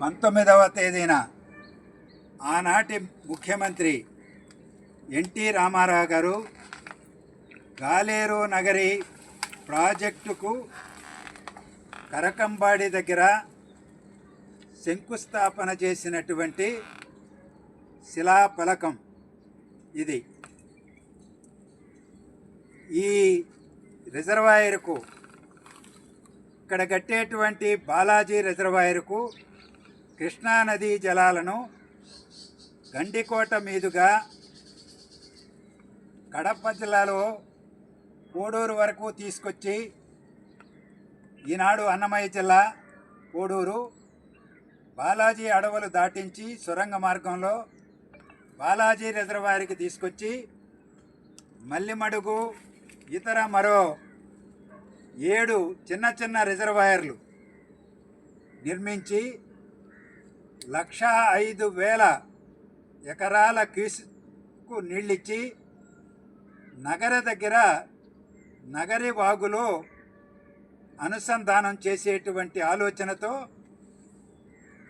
పంతొమ్మిదవ తేదీన ఆనాటి ముఖ్యమంత్రి ఎన్టీ రామారావు గారు గాలేరు నగరి ప్రాజెక్టుకు కరకంబాడి దగ్గర శంకుస్థాపన చేసినటువంటి శిలాఫలకం ఇది. ఈ రిజర్వాయర్కు ఇక్కడ కట్టేటువంటి బాలాజీ రిజర్వాయర్కు కృష్ణానదీ జలాలను గండికోట మీదుగా కడప జిల్లాలో కోడూరు వరకు తీసుకొచ్చి ఈనాడు అన్నమయ్య జిల్లా కోడూరు బాలాజీ అడవులు దాటించి సొరంగ మార్గంలో బాలాజీ రిజర్వాయర్కి తీసుకొచ్చి మల్లిమడుగు ఇతర మరో ఏడు చిన్న చిన్న రిజర్వాయర్లు నిర్మించి లక్ష ఐదు వేల ఎకరాల క్రీస్కు నీళ్ళిచ్చి నగర దగ్గర నగరి వాగులో అనుసంధానం చేసేటువంటి ఆలోచనతో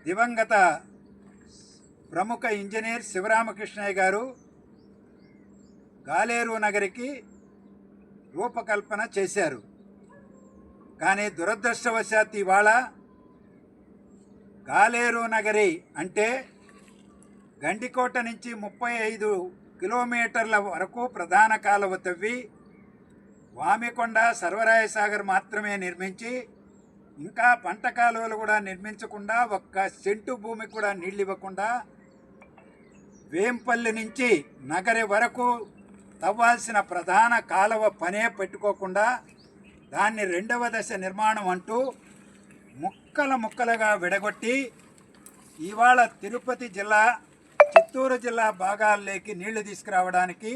దివంగత ప్రముఖ ఇంజనీర్ శివరామకృష్ణయ్య గారు గాలేరు నగరికి రూపకల్పన చేశారు. కానీ దురదృష్టవశాత్తు ఇవాళ గాలేరు నగరి అంటే గండికోట నుంచి ముప్పై ఐదు కిలోమీటర్ల వరకు ప్రధాన కాలువ తవ్వి వామికొండ సర్వరాయసాగర్ మాత్రమే నిర్మించి ఇంకా పంట కాలువలు కూడా నిర్మించకుండా ఒక్క సెంటు భూమి కూడా నీళ్ళు ఇవ్వకుండా వేంపల్లి నుంచి నగరి వరకు తవ్వాల్సిన ప్రధాన కాలువ పనే పెట్టుకోకుండా దాన్ని రెండవ దశ నిర్మాణం అంటూ ముక్కల ముక్కలుగా విడగొట్టి ఇవాళ తిరుపతి జిల్లా చిత్తూరు జిల్లా భాగాల్లోకి నీళ్ళు తీసుకురావడానికి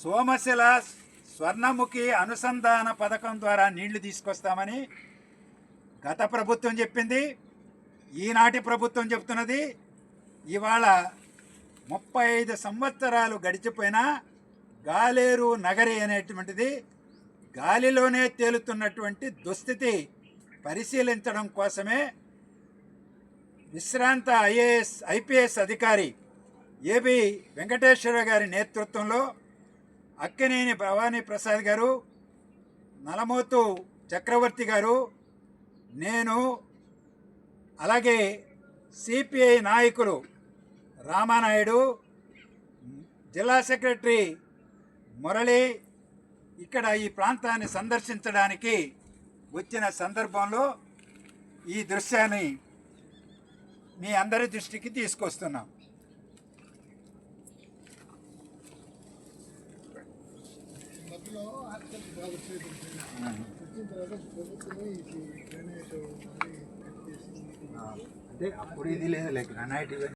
సోమశిల స్వర్ణముఖి అనుసంధాన పథకం ద్వారా నీళ్ళు తీసుకొస్తామని గత ప్రభుత్వం చెప్పింది. ఈనాటి ప్రభుత్వం చెప్తున్నది ఇవాళ ముప్పై ఐదు సంవత్సరాలు గడిచిపోయినా గాలేరు నగరి అనేటువంటిది గాలిలోనే తేలుతున్నటువంటి దుస్థితి పరిశీలించడం కోసమే విశ్రాంత ఐఏఎస్ ఐపీఎస్ అధికారి ఏబి వెంకటేశ్వర గారి నేతృత్వంలో అక్కినేని భవానీ ప్రసాద్ గారు నలమోతు చక్రవర్తి గారు నేను అలాగే సిపిఐ నాయకులు రామానాయుడు జిల్లా సెక్రటరీ మురళి ఇక్కడ ఈ ప్రాంతాన్ని సందర్శించడానికి వచ్చిన సందర్భంలో ఈ దృశ్యాన్ని మీ అందరి దృష్టికి తీసుకొస్తున్నాం. అంటే అప్పుడు ఇది లేదు లైక్ గ్రనైట్